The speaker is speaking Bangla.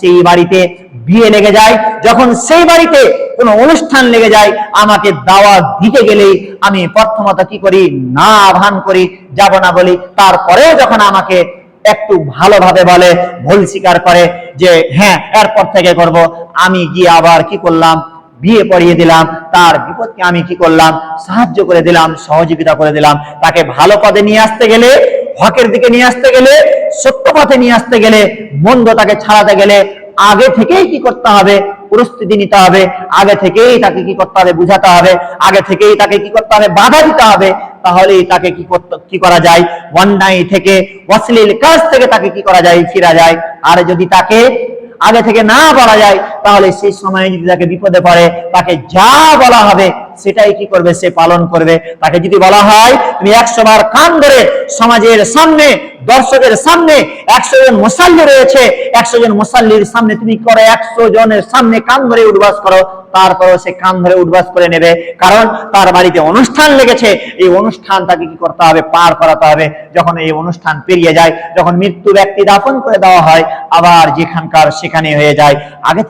সেই বাড়িতে বিয়ে লেগে যায়। যখন সেই বাড়িতে কোনো অনুষ্ঠান লেগে যায়, আমাকে দাওয়াত দিতে গেলেই আমি প্রথমত কি করি, না আহ্বান করি, যাব না বলি। তারপরেও যখন আমাকে একটু ভালোভাবে বলে, ভুল স্বীকার করে যে হ্যাঁ এরপর থেকে করব। আমি গিয়ে আবার কি করলাম, বিয়ে পড়িয়ে দিলাম। তার বিপদকে আমি কি করলাম, সাহায্য করে দিলাম, সহযোগিতা করে দিলাম। তাকে ভালো পদে নিয়ে আসতে গেলে হকের দিকে নিয়ে আসতে গেলে, সত্য পথে নিয়ে আসতে গেলে, মন্দ তাকে ছাড়াতে গেলে আগে থেকেই কি করতে হবে? প্রস্তুতি নিতে হবে। আগে থেকেই তাকে কি করতে হবে বুঝাতে হবে। আগে থেকেই তাকে কি করতে হবে? বাধা দিতে হবে। তাহলেই তাকে কি করতে, কি করা যায়? অন্যায় থেকে, অশ্লীল কাজ থেকে তাকে কি করা যায়? ফিরা যায়। আর যদি তাকে আগে থেকে না বলা যায়, তাহলে সেই সময় যদি তাকে বিপদে পড়ে, তাকে যা বলা হবে সেটাই কি করবে? সে পালন করবে। তাকে যদি বলা হয়, তুমি একশো বার কান ধরে সমাজের সামনে, দর্শকের সামনে একশো জন মুসাল্লি রয়েছে, একশো জন মুসাল্লির সামনে তুমি করে, একশো জনের সামনে কান ধরে উঠবাস করো, তারপরেও সে কান ধরে উঠবাস করে নেবে। কারণ তার বাড়িতে অনুষ্ঠান লেগেছে। এই অনুষ্ঠান তাকে কি করতে হবে? পার করাতে হবে। যখন এই অনুষ্ঠান পেরিয়ে যায়, যখন মৃত্যু ব্যক্তি দাফন করে দেওয়া হয়, আবার যেখানকার সেখানে হয়ে যায়। আগে